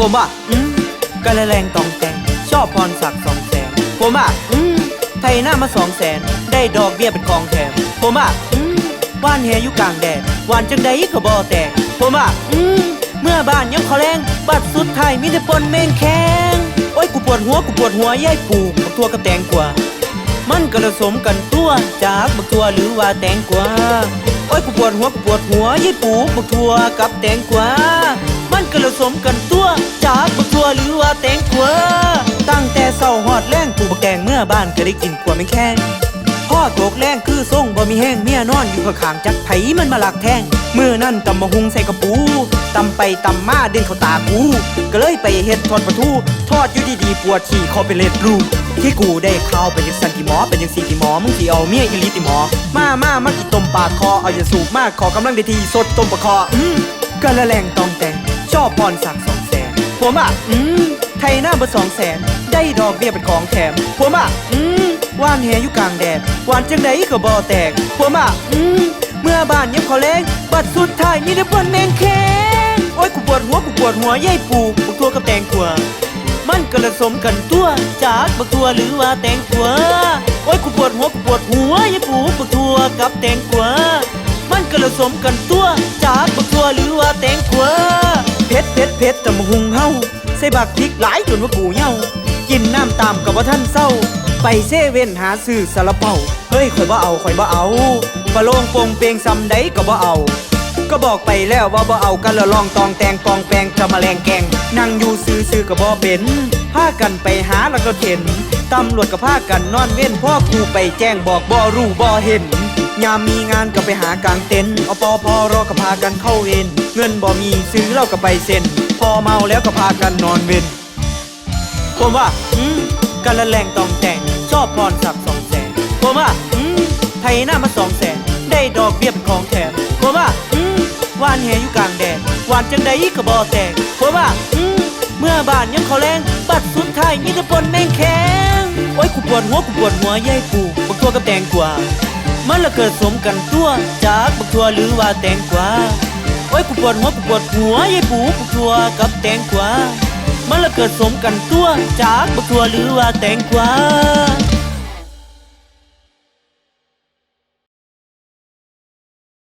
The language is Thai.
ผมอะอืมกะละแรงตองแตงชอบพรสักสองแสนผมอะอืมไทยหน้ามาสองแสนได้ดอกเบี้ยเป็นกองแถมผมอะอืมบ้านแฮอยู่กลางแดดหวานจังใดก็บ่แตกผมอะอืมเมื่อบ้านยังขอแรงบัดสุดท้ายมีแต่ปนเมงแข็งโอ้ยกูปวดหัวกูปวดหัวยายปลูกบักทั่วกับแตงกว่า มันก็ผสมกันตัวจากบักทั่วหรือว่าแตงกว่า โอ้ยกูปวดหัวกูปวดหัวยี่ปูบักทั่วกับแตงกว่า มันก็ผสมกันตัวจากบักทัวหรือว่าแตงกวาตั้งแต่เศร้าหอดแรงปูบักแตงเมื่อบ้านก็ได้กินกว่าไม่แข้งพ่อตกแรงคือส่งบ่มีแห้งเมียนอนอยู่ข้างๆจักไผมันมาหลักแทงเมื่อนั่นตำมะฮุงใส่กระปูตำไปตำมาเด่นเขาตากูก็เลยไปเฮ็ดทอดปลาทูทอดอยู่ดีๆปวดฉี่เขาไปเล็ดรูที่กูได้ข่าวเป็นจังสันติหมอเป็นจังสีติหมอมึงสิเอาเมียอีลีติหมอ มามามากินต้มปากคอเอาอย่าสูบมากขอกำลังได้ทีสดต้มปากคออืมกะละแรงตองแต่ง ชอบพรสักสองแสนผมอะ อืมไทยหน้าเบอร์สองแสนได้ดอกเบี้ยเป็นของแถมผมอะ อืมว่านแหอยู่กลางแดดหวานจังไดก็บ่แตกผมอะ อืมเมื่อบ้านยังขอแรงบัดสุดท้ายมีแต่ปนแมงแข็งโอ้ยกูปวดหัวกูปวดหัวยายปูบักตัวกับแตงกวามันก็ผสมกันตัวจากบักทัวหรือว่าแตงกวาโอ้ยกูปวดหัวกูปวดหัวย่าปลูกบักทัวกับแตงกวามันก็ผสมกันตัวจากบักทัวหรือว่าแตงกวา ผ็ดเผ็ดเผ็ดแต่มาหุงเฮาใส่บักพริกหลายจนว่ากูเหย้ากินน้ำตามกับว่าท่านเศร้า ไปเซเว่นหาซื้อซาลาเปาเฮ้ยข่อยบ่เอาข่อยบ่เอาปลาโลงโปงเปงซำใดก็บ่เอา ก็บอกไปแล้วว่าบ่เอากันล้วลองตองแตงปองแปงจะมาแรงแกง นั่งอยู่ซื้อซื้อก็บ่เป็นพากันไปหาแล้วก็เข็นตำรวจก็พากันนอนเว้นพ่อครูไปแจ้งบอกบ่รู้บ่เห็น ยามมีงานก็ไปหากลางเต็นท์อปอพอรอก็พากันเข้าเวรเงินบ่มีซื้อเหล้าก็ไปเซ็น พอเมาแล้วก็พากันนอนเวนผมว่าอืมกันละแรงตองแต่งชอบพรสักสองแสนผมว่าอืมไทยหน้ามาสองแสนได้ดอกเบี้ยเป็นของแถมผมว่าอืมหวานแหอยู่กลางแดดหวานจังใดก็บ่แตกผมว่าอืมเมื่อบ้านยังขอแรงบัดสุดท้ายมีแต่ปนแมงแข็งโอ้ยกูปวดหัวกูปวดหัวยายปูบักตัวกับแตงกว่า มันละเกิดสมกันตัวจากบักทัวหรือว่าแตงกวาโอ้ยกูปวดหัวกูปวดหัวยายปูบักทัวกับแตงกวามันละเกิดสมกันตัวจากบักทัวหรือว่าแตงกวา